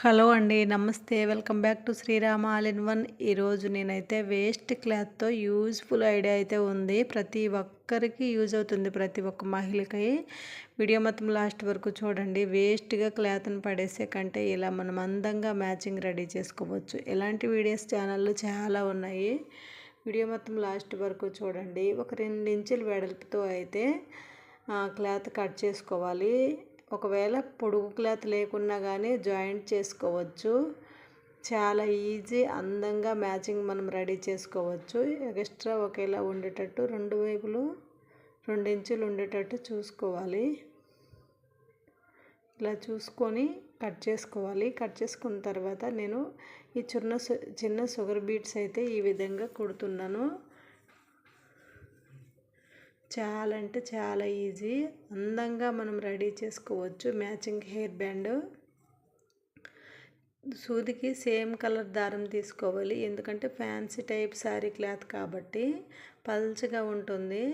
Hello అండి నమస్తే. Welcome back to Srirama all in one. ఈరోజు నేనైతే వేస్ట్ క్లాత్తో యూజ్ఫుల్ ఐడియా అయితే ఉంది. ప్రతి ఒక్కరికి యూజ్ అవుతుంది ప్రతి ఒక్క మహిళకి. వీడియో మొత్తం లాస్ట్ వరకు చూడండి. వేస్ట్గా క్లాత్ని పడేసే కంటే ఇలా మనం అందంగా మ్యాచింగ్ రెడీ చేసుకోవచ్చు. ఇలాంటి వీడియోస్ ఛానళ్ళు చాలా ఉన్నాయి. వీడియో మొత్తం లాస్ట్ వరకు చూడండి. ఒక రెండు ఇంచుల వెడల్పుతో అయితే క్లాత్ కట్ చేసుకోవాలి. ఒకవేళ పొడుగు క్లాత్ లేకున్నా కానీ జాయింట్ చేసుకోవచ్చు. చాలా ఈజీ అందంగా మ్యాచింగ్ మనం రెడీ చేసుకోవచ్చు. ఎక్స్ట్రా ఒకేలా ఉండేటట్టు రెండు వైపులు రెండు ఇంచులు ఉండేటట్టు చూసుకోవాలి. ఇలా చూసుకొని కట్ చేసుకోవాలి. కట్ చేసుకున్న తర్వాత నేను ఈ చిన్న చిన్న షుగర్ బీట్స్ అయితే ఈ విధంగా కుడుతున్నాను. చాలా అంటే చాలా ఈజీ. అందంగా మనం రెడీ చేసుకోవచ్చు. Matching hair band. సూదికి same colour దారం తీసుకోవాలి. ఎందుకంటే ఫ్యాన్సీ టైప్ శారీ క్లాత్ కాబట్టి పల్చగా ఉంటుంది.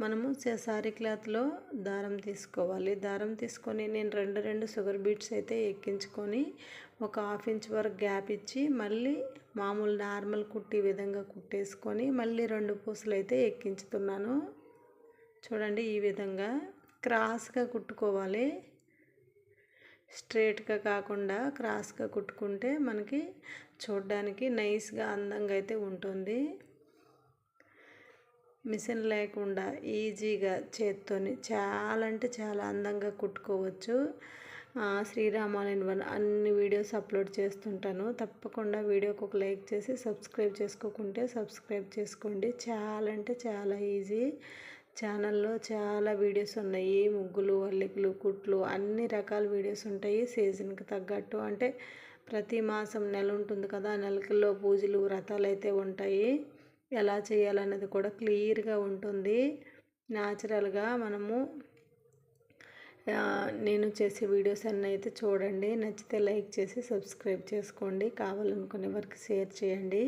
మనము శారీ క్లాత్లో దారం తీసుకోవాలి. దారం తీసుకొని నేను రెండు రెండు షుగర్ బీట్స్ అయితే ఎక్కించుకొని ఒక హాఫ్ ఇంచ్ వరకు గ్యాప్ ఇచ్చి మళ్ళీ మామూలు నార్మల్ కుట్టి విధంగా కుట్టేసుకొని మళ్ళీ రెండు పూసలు అయితే ఎక్కించుతున్నాను. చూడండి ఈ విధంగా క్రాస్గా కుట్టుకోవాలి. స్ట్రేట్గా కాకుండా క్రాస్గా కుట్టుకుంటే మనకి చూడడానికి నైస్గా అందంగా అయితే ఉంటుంది. మిషన్ లేకుండా ఈజీగా చేత్తోని చాలా అంటే చాలా అందంగా కుట్టుకోవచ్చు. శ్రీరామాలయం వన్ అన్ని వీడియోస్ అప్లోడ్ చేస్తుంటాను. తప్పకుండా వీడియోకి ఒక లైక్ చేసి సబ్స్క్రైబ్ చేసుకోకుంటే సబ్స్క్రైబ్ చేసుకోండి. చాలా అంటే చాలా ఈజీ. ఛానల్లో చాలా వీడియోస్ ఉన్నాయి. ముగ్గులు అల్లికలు కుట్లు అన్ని రకాల వీడియోస్ ఉంటాయి. సీజన్కి తగ్గట్టు అంటే ప్రతి మాసం నెల ఉంటుంది కదా నెలకల్లో పూజలు వ్రతాలు అయితే ఉంటాయి. ఎలా చేయాలన్నది కూడా క్లియర్గా ఉంటుంది. న్యాచురల్గా మనము నేను చేసే వీడియోస్ అన్నీ అయితే చూడండి. నచ్చితే లైక్ చేసి సబ్స్క్రైబ్ చేసుకోండి. కావాలనుకునే వారికి షేర్ చేయండి.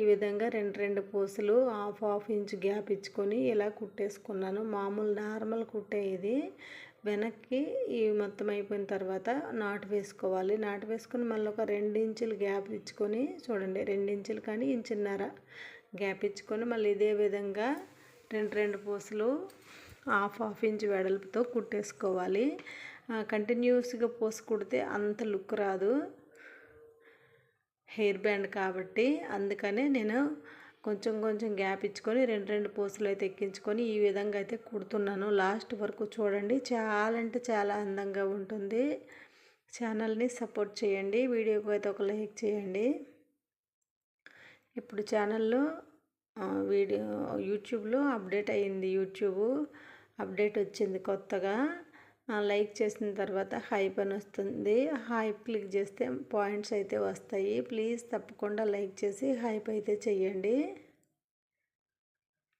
ఈ విధంగా రెండు రెండు పూసలు హాఫ్ హాఫ్ ఇంచ్ గ్యాప్ ఇచ్చుకొని ఇలా కుట్టేసుకున్నాను. మామూలు నార్మల్ కుట్టే ఇది. వెనక్కి ఈ మొత్తం అయిపోయిన తర్వాత నాటు వేసుకోవాలి. నాటు వేసుకొని మళ్ళీ ఒక రెండు ఇంచులు గ్యాప్ ఇచ్చుకొని చూడండి రెండు ఇంచులు కానీ ఇంచున్నర గ్యాప్ ఇచ్చుకొని మళ్ళీ ఇదే విధంగా రెండు రెండు పూసలు హాఫ్ హాఫ్ ఇంచ్ వెడల్పుతో కుట్టేసుకోవాలి. కంటిన్యూస్గా పూస కుడితే అంత లుక్ రాదు. హెయిర్ బ్యాండ్ కాబట్టి అందుకనే నేను కొంచెం కొంచెం గ్యాప్ ఇచ్చుకొని రెండు రెండు పూసలు అయితే ఎక్కించుకొని ఈ విధంగా అయితే కుడుతున్నాను. లాస్ట్ వరకు చూడండి చాలా అంటే చాలా అందంగా ఉంటుంది. ఛానల్ని సపోర్ట్ చేయండి వీడియోకి అయితే ఒక లైక్ చేయండి. ఇప్పుడు ఛానల్లో వీడియో యూట్యూబ్లో అప్డేట్ అయ్యింది యూట్యూబ్. అప్డేట్ వచ్చింది కొత్తగా. లైక్ చేసిన తర్వాత హైప్ అని వస్తుంది. హైప్ క్లిక్ చేస్తే పాయింట్స్ అయితే వస్తాయి. ప్లీజ్ తప్పకుండా లైక్ చేసి హైప్ అయితే చేయండి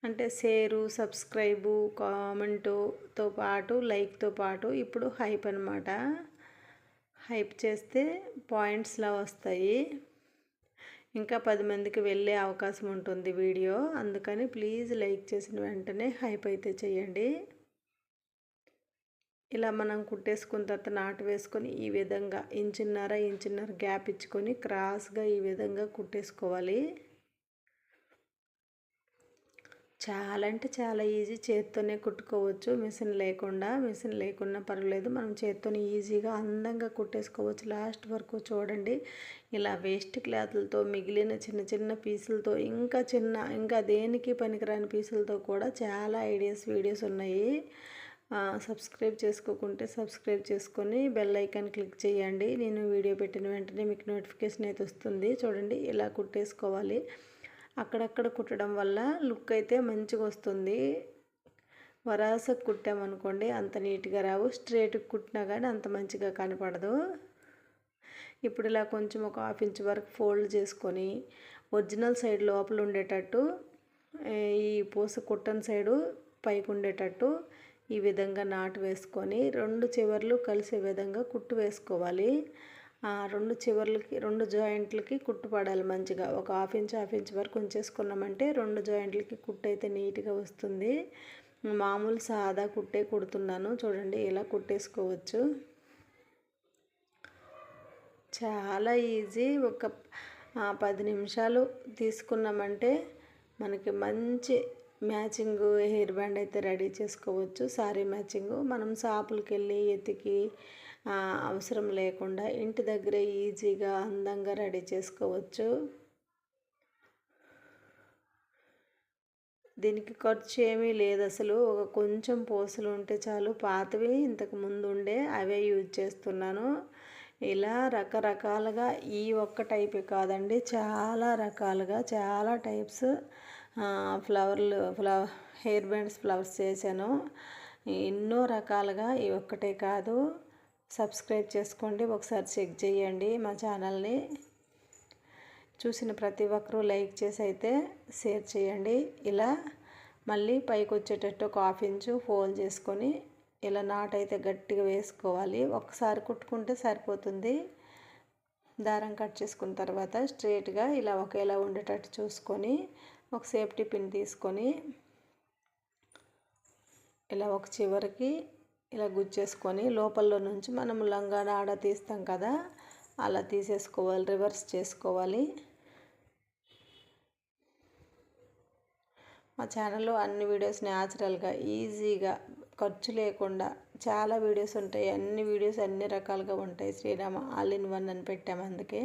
అంటే షేరు సబ్స్క్రైబు కామెంటుతో పాటు లైక్తో పాటు ఇప్పుడు హైప్ అనమాట హైప్ చేస్తే పాయింట్స్లా వస్తాయి. ఇంకా పది మందికి వెళ్ళే అవకాశం ఉంటుంది వీడియో. అందుకని ప్లీజ్ లైక్ చేసిన వెంటనే హైప్ అయితే చేయండి ఇలా మనం కుట్టేసుకున్న తర్వాత నాటు వేసుకొని ఈ విధంగా ఇంచున్నర ఇంచున్నర గ్యాప్ ఇచ్చుకొని క్రాస్గా ఈ విధంగా కుట్టేసుకోవాలి. చాలా అంటే చాలా ఈజీ చేత్తోనే కుట్టుకోవచ్చు. మిషన్ లేకుండా మిషన్ లేకున్నా పర్వాలేదు. మనం చేత్తోనే ఈజీగా అందంగా కుట్టేసుకోవచ్చు. లాస్ట్ వరకు చూడండి. ఇలా వేస్ట్ క్లాత్లతో మిగిలిన చిన్న చిన్న పీసులతో ఇంకా చిన్న ఇంకా దేనికి పనికిరాని పీసులతో కూడా చాలా ఐడియాస్ వీడియోస్ ఉన్నాయి. సబ్స్క్రైబ్ చేసుకోకుంటే సబ్స్క్రైబ్ చేసుకొని బెల్ ఐకాన్ క్లిక్ చేయండి. నేను వీడియో పెట్టిన వెంటనే మీకు నోటిఫికేషన్ అయితే వస్తుంది. చూడండి ఇలా కుట్టేసుకోవాలి. అక్కడక్కడ కుట్టడం వల్ల లుక్ అయితే మంచిగా వస్తుంది. వరాస కుట్టామనుకోండి అంత నీట్గా రావు. స్ట్రేట్కి కుట్టినా కానీ అంత మంచిగా కనపడదు. ఇప్పుడు ఇలా కొంచెం ఒక హాఫ్ ఇంచ్ వరకు ఫోల్డ్ చేసుకొని ఒరిజినల్ సైడ్ లోపల ఉండేటట్టు ఈ పూస కుట్టని సైడు పైకి ఉండేటట్టు ఈ విధంగా నాటు వేసుకొని రెండు చివర్లు కలిసే విధంగా కుట్టు వేసుకోవాలి. రెండు చివర్లకి రెండు జాయింట్లకి కుట్టు పడాలి మంచిగా. ఒక హాఫ్ ఇంచ్ హాఫ్ ఇంచ్ వరకు ఉంచేసుకున్నామంటే రెండు జాయింట్లకి కుట్టు అయితే నీట్గా వస్తుంది. మామూలు సాదా కుట్టే కుడుతున్నాను. చూడండి ఇలా కుట్టేసుకోవచ్చు. చాలా ఈజీ. ఒక పది నిమిషాలు తీసుకున్నామంటే మనకి మంచి మ్యాచింగ్ హెయిర్ బ్యాండ్ అయితే రెడీ చేసుకోవచ్చు సారీ మ్యాచింగ్. మనం షాపులకి వెళ్ళి ఎతికి అవసరం లేకుండా ఇంటి దగ్గరే ఈజీగా అందంగా రెడీ చేసుకోవచ్చు. దీనికి ఖర్చు ఏమీ లేదు అసలు. ఒక కొంచెం పూసలు ఉంటే చాలు. పాతవి ఇంతకు ముందు ఉండే అవే యూజ్ చేస్తున్నాను. ఇలా రకరకాలుగా ఈ ఒక్క టైపే కాదండి చాలా రకాలుగా చాలా టైప్స్ ఫ్లవర్లు ఫ్లవర్ హెయిర్ బ్యాండ్స్ ఫ్లవర్స్ చేశాను. ఎన్నో రకాలుగా ఇవి ఒక్కటే కాదు. సబ్స్క్రైబ్ చేసుకోండి ఒకసారి చెక్ చేయండి మా ఛానల్ని. చూసిన ప్రతి ఒక్కరూ లైక్ చేసి అయితే షేర్ చేయండి. ఇలా మళ్ళీ పైకి వచ్చేటట్టు ఒక హాఫ్ ఇంచు ఫోల్డ్ చేసుకొని ఇలా నాట్ అయితే గట్టిగా వేసుకోవాలి. ఒకసారి కుట్టుకుంటే సరిపోతుంది. దారం కట్ చేసుకున్న తర్వాత స్ట్రేట్గా ఇలా ఒకేలా ఉండేటట్టు చూసుకొని ఒక సేఫ్టీ పిన్ తీసుకొని ఇలా ఒక చివరికి ఇలా గుచ్చేసుకొని లోపల నుంచి మనం లంగాడ ఆడ తీస్తాం కదా అలా తీసేసుకోవాలి రివర్స్ చేసుకోవాలి. మా ఛానల్లో అన్ని వీడియోస్ న్యాచురల్గా ఈజీగా ఖర్చు లేకుండా చాలా వీడియోస్ ఉంటాయి. అన్ని వీడియోస్ అన్ని రకాలుగా ఉంటాయి. శ్రీరామ ఆల్ ఇన్ వన్ అని పెట్టాము అందుకే.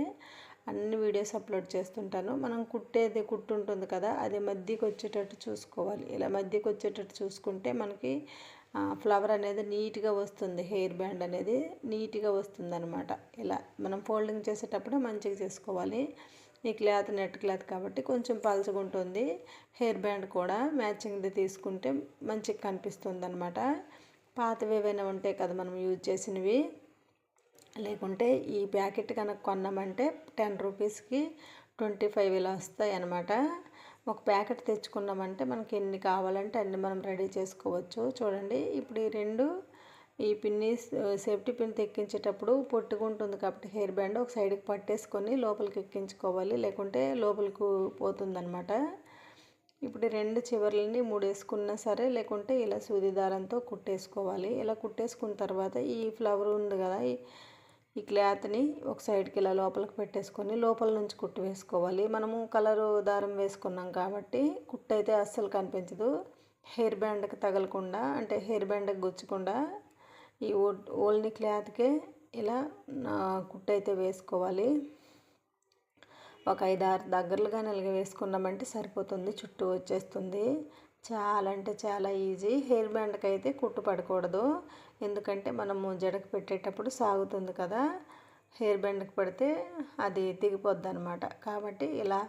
అన్ని వీడియోస్ అప్లోడ్ చేస్తుంటాను. మనం కుట్టేది కుట్టు ఉంటుంది కదా అది మధ్యకి వచ్చేటట్టు చూసుకోవాలి. ఇలా మధ్యకి వచ్చేటట్టు చూసుకుంటే మనకి ఫ్లవర్ అనేది నీట్గా వస్తుంది. హెయిర్ బ్యాండ్ అనేది నీట్గా వస్తుంది అనమాట ఇలా మనం ఫోల్డింగ్ చేసేటప్పుడు మంచిగా చేసుకోవాలి. ఈ క్లాత్ నెట్ క్లాత్ కాబట్టి కొంచెం పలుచుకుంటుంది ఉంటుంది. హెయిర్ బ్యాండ్ కూడా మ్యాచింగ్ది తీసుకుంటే మంచిగా కనిపిస్తుంది అనమాట పాతవి ఏవైనా ఉంటాయి కదా మనం యూజ్ చేసినవి. లేకుంటే ఈ ప్యాకెట్ కనుక కొన్నామంటే టెన్ రూపీస్కి ట్వంటీ ఫైవ్ ఇలా వస్తాయి అనమాట ఒక ప్యాకెట్ తెచ్చుకున్నామంటే మనకి ఎన్ని కావాలంటే అన్ని మనం రెడీ చేసుకోవచ్చు. చూడండి ఇప్పుడు ఈ రెండు ఈ పిన్ని సేఫ్టీ పిన్ ఎక్కించేటప్పుడు పొట్టుకుంటుంది కాబట్టి హెయిర్ బ్యాండ్ ఒక సైడ్కి పట్టేసుకొని లోపలికి ఎక్కించుకోవాలి. లేకుంటే లోపలికి పోతుందనమాట ఇప్పుడు రెండు చివర్లని మూడు వేసుకున్నా సరే లేకుంటే ఇలా సూది దారంతో కుట్టేసుకోవాలి. ఇలా కుట్టేసుకున్న తర్వాత ఈ ఫ్లవర్ ఉంది కదా ఈ క్లాత్ని ఒక సైడ్కి ఇలా లోపలికి పెట్టేసుకొని లోపల నుంచి కుట్టు వేసుకోవాలి. మనము కలరు దారం వేసుకున్నాం కాబట్టి కుట్టు అయితే అస్సలు కనిపించదు. హెయిర్ బ్యాండ్కి తగలకుండా అంటే హెయిర్ బ్యాండ్కి గుచ్చకుండా ఈ ఓల్ని క్లాత్కే ఇలా కుట్టు అయితే వేసుకోవాలి. ఒక ఐదు ఆరు దగ్గరలుగా నలిగి వేసుకున్నామంటే సరిపోతుంది. చుట్టూ వచ్చేస్తుంది. చాలా అంటే చాలా ఈజీ. హెయిర్ బ్యాండ్కి అయితే కుట్టు పడకూడదు. ఎందుకంటే మనము జడకు పెట్టేటప్పుడు సాగుతుంది కదా. హెయిర్ బ్యాండ్కి పడితే అది తెగిపోద్ది అనమాట కాబట్టి ఇలా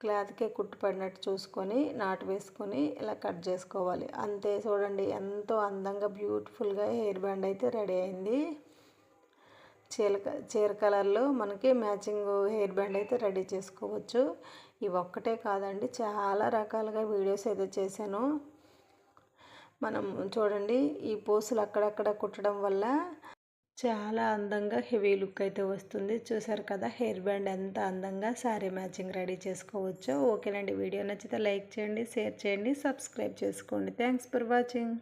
క్లాత్కే కుట్టు పడినట్టు చూసుకొని నాటు వేసుకొని ఇలా కట్ చేసుకోవాలి. అంతే చూడండి ఎంతో అందంగా బ్యూటిఫుల్గా హెయిర్ బ్యాండ్ అయితే రెడీ అయింది. చీర చీర కలర్లో మనకి మ్యాచింగ్ హెయిర్ బ్యాండ్ అయితే రెడీ చేసుకోవచ్చు. ఇవి ఒక్కటే కాదండి. చాలా రకాలుగా వీడియోస్ అయితే చేశాను. మనం చూడండి ఈ పూసలు అక్కడక్కడ కుట్టడం వల్ల చాలా అందంగా హెవీ లుక్ అయితే వస్తుంది. చూసారు కదా హెయిర్ బ్యాండ్ ఎంత అందంగా శారీ మ్యాచింగ్ రెడీ చేసుకోవచ్చో. ఓకేనండి వీడియో నచ్చితే లైక్ చేయండి షేర్ చేయండి సబ్స్క్రైబ్ చేసుకోండి. Thanks for watching.